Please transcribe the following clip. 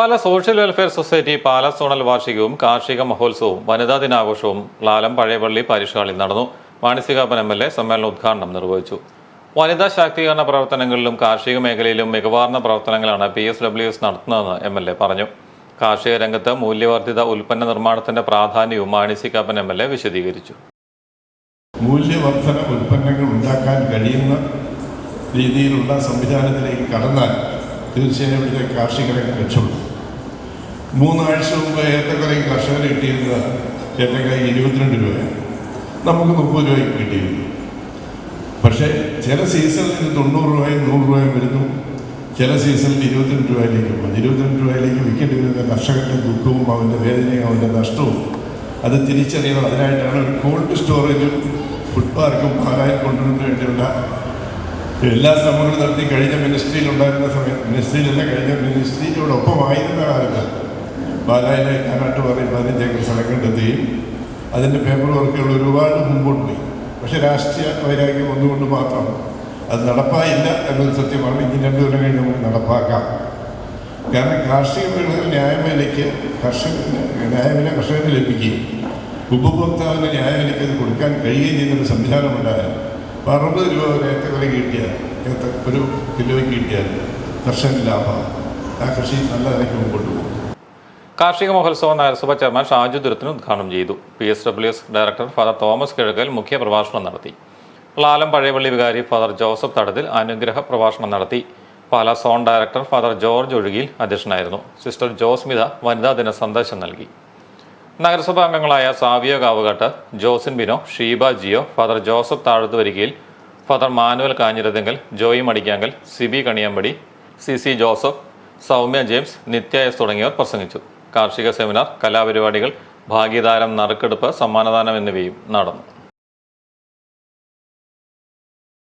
Pala social welfare society Pala zonal വാർഷികവും കാർഷിക മഹോത്സവവും വനിതാ ദിനാഘോഷവും ലാലം പഴയപള്ളി പരിശാളിൽ നടന്നു. മാനസികാപ്പൻ എം എൽ എ സമ്മേളന ഉദ്ഘാടനം നിർവഹിച്ചു. വനിതാ ശാക്തീകരണ പ്രവർത്തനങ്ങളിലും കാർഷിക മേഖലയിലും മികവാർന്ന പ്രവർത്തനങ്ങളാണ് പി എസ് ഡബ്ല്യു എസ് നടത്തുന്നതെന്ന് എം എൽ എ പറഞ്ഞു. കാർഷിക രംഗത്ത് മൂല്യവർദ്ധിത ഉൽപ്പന്ന നിർമ്മാണത്തിന്റെ പ്രാധാന്യവും മാണിസികാപ്പൻ എം എൽ എ വിശദീകരിച്ചു. മൂല്യവർദ്ധന ഉൽപ്പന്നങ്ങൾ ഉണ്ടാക്കാൻ കഴിയുന്ന രീതിയിലുള്ള സംവിധാനത്തിലേക്ക് കടന്നാൽ തീർച്ചയായും ഇവിടുത്തെ കാർഷിക രംഗം രക്ഷപ്പെടും മൂന്നാഴ്ച മുമ്പ് ഏത്തക്കൊലയ്ക്ക് കർഷകർ കിട്ടിയിരുന്നത്? ഏത്തക്കായി ഇരുപത്തിരണ്ട് രൂപയാണ്. നമുക്ക് മുപ്പത് രൂപയ്ക്ക് കിട്ടിയിരുന്നു. പക്ഷേ ചില സീസണിൽ ഇത് തൊണ്ണൂറ് രൂപയും നൂറ് രൂപയും വരുന്നു. ചില സീസണിൽ ഇരുപത്തിരണ്ട് രൂപയിലേക്ക് പോകും ഇരുപത്തിരണ്ട് രൂപയിലേക്ക് വിൽക്കേണ്ടി വരുന്ന കർഷകന്റെ ദുഃഖവും അവന്റെ വേദനയും അവന്റെ നഷ്ടവും അത് തിരിച്ചറിയണം അതിനായിട്ടാണ് ഒരു കോൾഡ് സ്റ്റോറേജും ഫുഡ് പാർക്കും പാലായി കൊണ്ടുവരുന്നതിന് വേണ്ടിയുള്ള എല്ലാ ശ്രമങ്ങളും നടത്തി കഴിഞ്ഞ മിനിസ്ട്രിയിൽ ഉണ്ടായിരുന്ന സമയത്ത് മിനിസ്ട്രിയിലല്ല കഴിഞ്ഞ മിനിസ്ട്രിയോടൊപ്പമായിരുന്ന കാലത്ത് പാലായിലെ ഞാനാട്ട് പറയും പതിനഞ്ച് ഏക്കർ സ്ഥലം കണ്ടെത്തുകയും അതിന്റെ പേപ്പർ വർക്കുകൾ ഒരുപാട് മുമ്പോട്ട് പോയി പക്ഷെ രാഷ്ട്രീയ വൈരാഗ്യം ഒന്നുകൊണ്ട് മാത്രം അത് നടപ്പായില്ല എന്നത് സത്യമാണ്. ഇനി രണ്ടു കൊല്ലം കഴിഞ്ഞ് നമുക്ക് നടപ്പാക്കാം. കാരണം കാർഷിക വിളകൾ ന്യായവിലയ്ക്ക് കർഷകന് ന്യായവില കർഷകന് ലഭിക്കുകയും ഉപഭോക്താവിന് ന്യായവിലയ്ക്ക് അത് കൊടുക്കാൻ കഴിയുകയും ചെയ്യുന്നൊരു സംവിധാനമുണ്ടായാൽ അപ്പോൾ അറുപത് രൂപ ഒരു വില കിട്ടിയാൽ ഏത്ത ഒരു കിലോയ്ക്ക് കിട്ടിയാൽ കർഷകന് ലാഭമാണ് ആ കൃഷി നല്ല നിലയ്ക്ക് മുമ്പോട്ട് പോകും. കാർഷിക മഹോത്സവം നഗരസഭ ചെയർമാൻ ഷാജു ദുരത്തിന് ഉദ്ഘാടനം ചെയ്തു. P S W S director father Thomas Kizhakkel മുഖ്യ പ്രഭാഷണം നടത്തി. പ്ലാലം പഴയപള്ളി വികാരി ഫാദർ ജോസഫ് തടത്തിൽ അനുഗ്രഹ പ്രഭാഷണം നടത്തി. Pala zone director father George Ozhukayil അധ്യക്ഷനായിരുന്നു. സിസ്റ്റർ ജോസ്മിത വനിതാ ദിന സന്ദേശം നൽകി. നഗരസഭാ അംഗങ്ങളായ Savio Kavukattu Josin Bino Sheeba Jio father Joseph Thazhathuvarikayil father Manuel Kanjirathinkal Joy Madikkankal Sibi Kaniyampadi C C Joseph Soumya James Nithya S തുടങ്ങിയവർ പ്രസംഗിച്ചു. കാർഷിക സെമിനാർ കലാപരിപാടികൾ ഭാഗ്യതാരം നറുക്കെടുപ്പ് സമ്മാനദാനം എന്നിവയും നടന്നു.